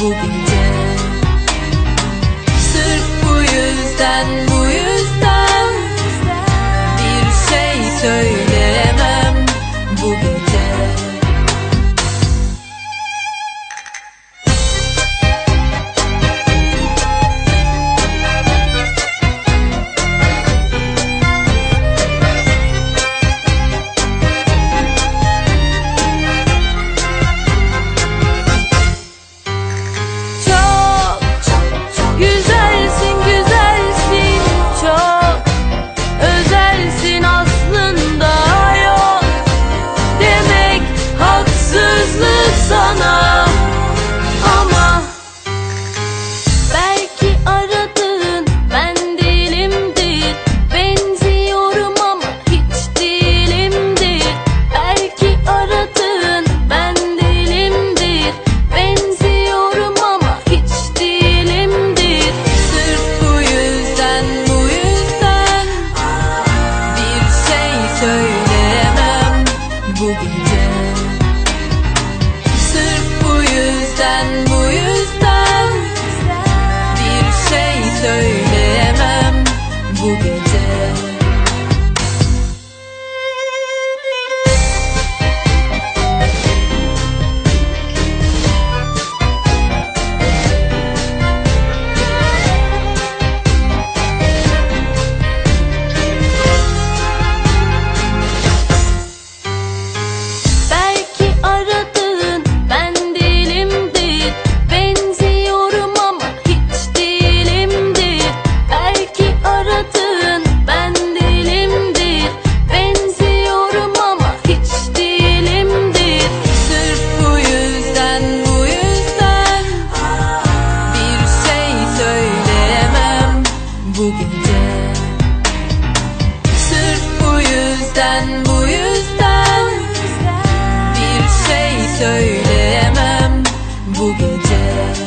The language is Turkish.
bu gece Sırf bu yüzden bu diye Sırf bu yüzden bu yüzden Bir şey söyleyemem. Bu gece yüzden bu yüzden Bir şey söyleyemem bu gece.